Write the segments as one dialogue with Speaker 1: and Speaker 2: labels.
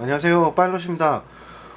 Speaker 1: 안녕하세요. 파일럿입니다.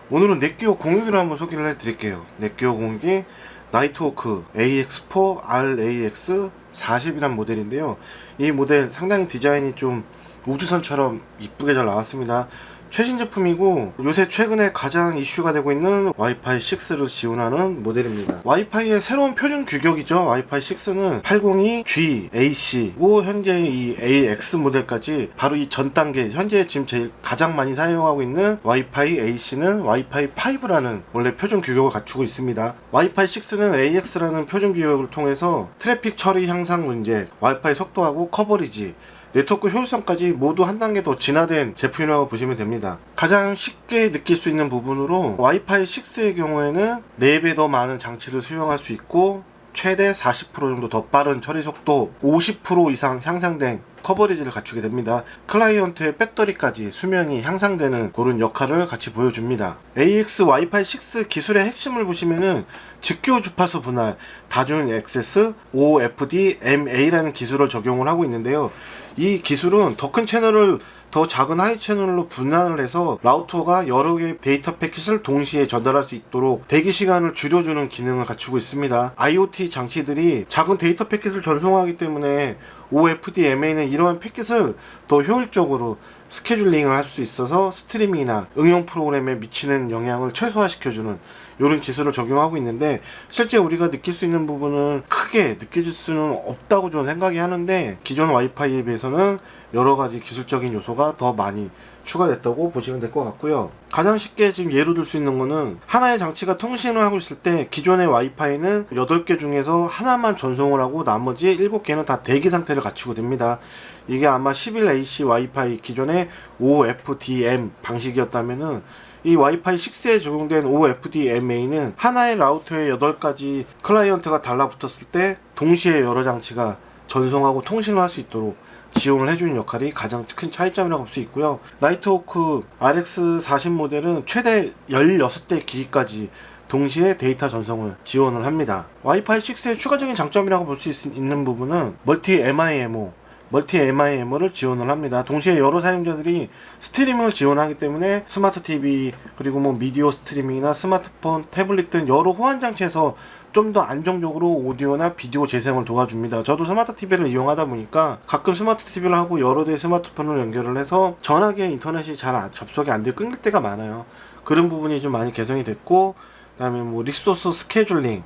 Speaker 1: 오늘은 넷기어 공유기를 한번 소개를 해드릴게요. 넷기어 공유기 나이트워크 AX4 RAX 40이란 모델인데요. 이 모델 상당히 디자인이 좀 우주선처럼 이쁘게 잘 나왔습니다 최신 제품이고 요새 최근에 가장 이슈가 되고 있는 와이파이 6를 지원하는 모델입니다. 와이파이의 새로운 표준 규격이죠. 와이파이 6는 802G, AC,고 현재 이 AX 모델까지 바로 이 전 단계 현재 지금 제일 가장 많이 사용하고 있는 와이파이 AC는 와이파이 5라는 원래 표준 규격을 갖추고 있습니다. 와이파이 6는 AX라는 표준 규격을 통해서 트래픽 처리 향상 문제, 와이파이 속도하고 커버리지 네트워크 효율성까지 모두 한 단계 더 진화된 제품이라고 보시면 됩니다. 가장 쉽게 느낄 수 있는 부분으로 와이파이 6의 경우에는 4배 더 많은 장치를 수용할 수 있고 최대 40% 정도 더 빠른 처리 속도 50% 이상 향상된 커버리지를 갖추게 됩니다. 클라이언트의 배터리까지 수명이 향상되는 그런 역할을 같이 보여줍니다. AX 와이파이 6 기술의 핵심을 보시면은 직교 주파수 분할 다중 액세스 OFD MA라는 기술을 적용을 하고 있는데요. 이 기술은 더 큰 채널을 더 작은 하이 채널로 분할을 해서 라우터가 여러 개의 데이터 패킷을 동시에 전달할 수 있도록 대기 시간을 줄여주는 기능을 갖추고 있습니다. IoT 장치들이 작은 데이터 패킷을 전송하기 때문에 OFDMA는 이러한 패킷을 더 효율적으로 스케줄링을 할 수 있어서 스트리밍이나 응용 프로그램에 미치는 영향을 최소화시켜주는 이런 기술을 적용하고 있는데 실제 우리가 느낄 수 있는 부분은 크게 느껴질 수는 없다고 저는 생각이 하는데 기존 와이파이에 비해서는 여러 가지 기술적인 요소가 더 많이 추가됐다고 보시면 될 것 같고요. 가장 쉽게 지금 예로 들 수 있는 거는 하나의 장치가 통신을 하고 있을 때 기존의 와이파이는 8개 중에서 하나만 전송을 하고 나머지 7개는 다 대기 상태를 갖추고 됩니다. 이게 아마 11AC 와이파이 기존의 OFDM 방식이었다면은 이 와이파이 6에 적용된 OFDMA는 하나의 라우터에 8가지 클라이언트가 달라붙었을 때 동시에 여러 장치가 전송하고 통신을 할 수 있도록 지원을 해주는 역할이 가장 큰 차이점이라고 볼 수 있고요. 나이트워크 RX40 모델은 최대 16대 기기까지 동시에 데이터 전송을 지원을 합니다. 와이파이 6의 추가적인 장점이라고 볼 수 있는 부분은 멀티 MIMO 멀티 MIMO를 지원을 합니다. 동시에 여러 사용자들이 스트리밍을 지원하기 때문에 스마트 TV 그리고 뭐 미디어 스트리밍이나 스마트폰, 태블릿 등 여러 호환 장치에서 좀 더 안정적으로 오디오나 비디오 재생을 도와줍니다. 저도 스마트 TV를 이용하다 보니까 가끔 스마트 TV를 하고 여러 대의 스마트폰을 연결을 해서 전화기에 인터넷이 잘 안- 접속이 안 되고 끊길 때가 많아요. 그런 부분이 좀 많이 개선이 됐고 그다음에 뭐 리소스 스케줄링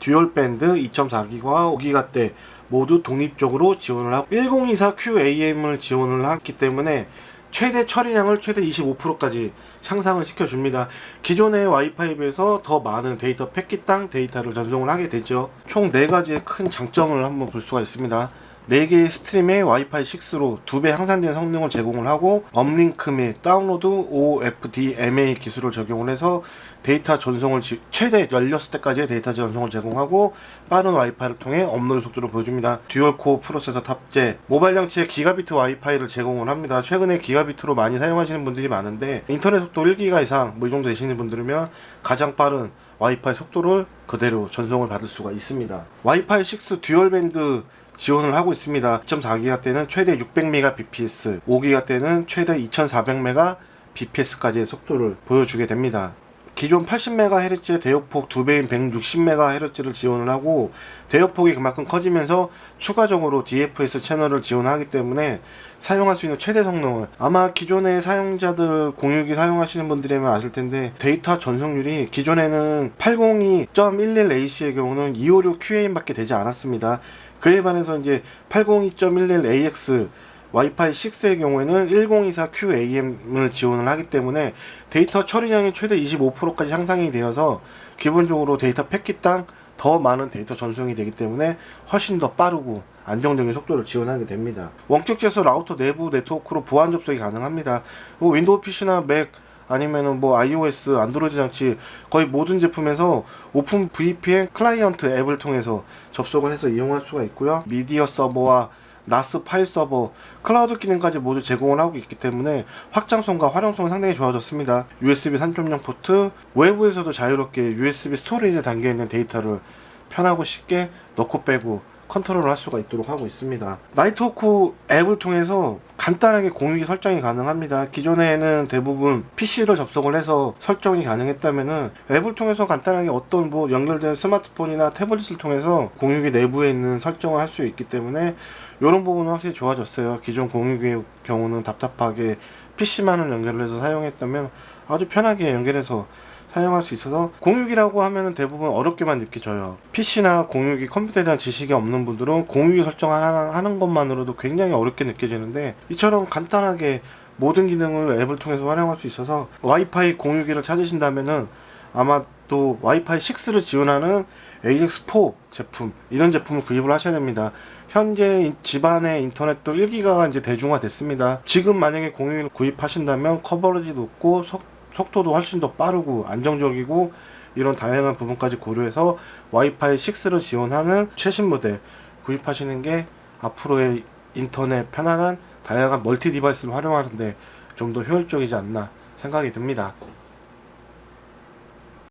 Speaker 1: 듀얼 밴드 2.4기가 5기가 대 모두 독립적으로 지원을 하고 1024 QAM을 지원을 했기 때문에 최대 처리량을 최대 25%까지 향상을 시켜줍니다. 기존의 와이파이에 비해서 더 많은 데이터 패킷당 데이터를 전송을 하게 되죠. 총 4가지의 큰 장점을 한번 볼 수가 있습니다. 4개의 스트림에 와이파이 6로 2배 향상된 성능을 제공을 하고 업링크 및 다운로드 OFDMA 기술을 적용을 해서 데이터 전송을 지- 최대 16대까지의 데이터 전송을 제공하고 빠른 와이파이를 통해 업로드 속도를 보여줍니다. 듀얼 코어 프로세서 탑재 모바일 장치에 기가비트 와이파이를 제공을 합니다. 최근에 기가비트로 많이 사용하시는 분들이 많은데 인터넷 속도 1기가 이상 뭐 이 정도 되시는 분들이면 가장 빠른 와이파이 속도를 그대로 전송을 받을 수가 있습니다. 와이파이 6 듀얼 밴드 지원을 하고 있습니다. 2.4기가 때는 최대 600mbps, 5기가 때는 최대 2400mbps까지의 속도를 보여주게 됩니다. 기존 80MHz의 대역폭 2배인 160MHz를 지원을 하고 대역폭이 그만큼 커지면서 추가적으로 DFS 채널을 지원하기 때문에 사용할 수 있는 최대 성능을 아마 기존의 사용자들 공유기 사용하시는 분들이면 아실 텐데 데이터 전송률이 기존에는 802.11AC의 경우는 256QAM밖에 되지 않았습니다. 그에 반해서 이제 802.11AX 와이파이 6의 경우에는 1024QAM을 지원을 하기 때문에 데이터 처리량이 최대 25%까지 향상이 되어서 기본적으로 데이터 패킷당 더 많은 데이터 전송이 되기 때문에 훨씬 더 빠르고 안정적인 속도를 지원하게 됩니다. 원격에서 라우터 내부 네트워크로 보안 접속이 가능합니다. 뭐 윈도우 PC나 맥 아니면은 뭐 iOS, 안드로이드 장치 거의 모든 제품에서 오픈 VPN 클라이언트 앱을 통해서 접속을 해서 이용할 수가 있고요. 미디어 서버와 나스 파일 서버, 클라우드 기능까지 모두 제공을 하고 있기 때문에 확장성과 활용성은 상당히 좋아졌습니다. USB 3.0 포트, 외부에서도 자유롭게 USB 스토리지에 담겨 있는 데이터를 편하고 쉽게 넣고 빼고 컨트롤을 할 수가 있도록 하고 있습니다. 나이트워크 앱을 통해서 간단하게 공유기 설정이 가능합니다. 기존에는 대부분 PC를 접속을 해서 설정이 가능했다면은 앱을 통해서 간단하게 어떤 뭐 연결된 스마트폰이나 태블릿을 통해서 공유기 내부에 있는 설정을 할 수 있기 때문에 이런 부분은 확실히 좋아졌어요. 기존 공유기의 경우는 답답하게 PC만을 연결해서 사용했다면 아주 편하게 연결해서 사용할 수 있어서 공유기라고 하면은 대부분 어렵게만 느껴져요. PC나 공유기 컴퓨터에 대한 지식이 없는 분들은 공유기 설정 하나 하는 것만으로도 굉장히 어렵게 느껴지는데 이처럼 간단하게 모든 기능을 앱을 통해서 활용할 수 있어서 와이파이 공유기를 찾으신다면은 아마 또 와이파이 6를 지원하는 AX4 제품 이런 제품을 구입을 하셔야 됩니다. 현재 이- 집안의 인터넷도 1기가가 이제 대중화됐습니다. 지금 만약에 공유기를 구입하신다면 커버리지 높고 속, 속도도 훨씬 더 빠르고 안정적이고 이런 다양한 부분까지 고려해서 와이파이 6를 지원하는 최신 모델 구입하시는 게 앞으로의 인터넷 편안한 다양한 멀티 디바이스를 활용하는데 좀 더 효율적이지 않나 생각이 듭니다.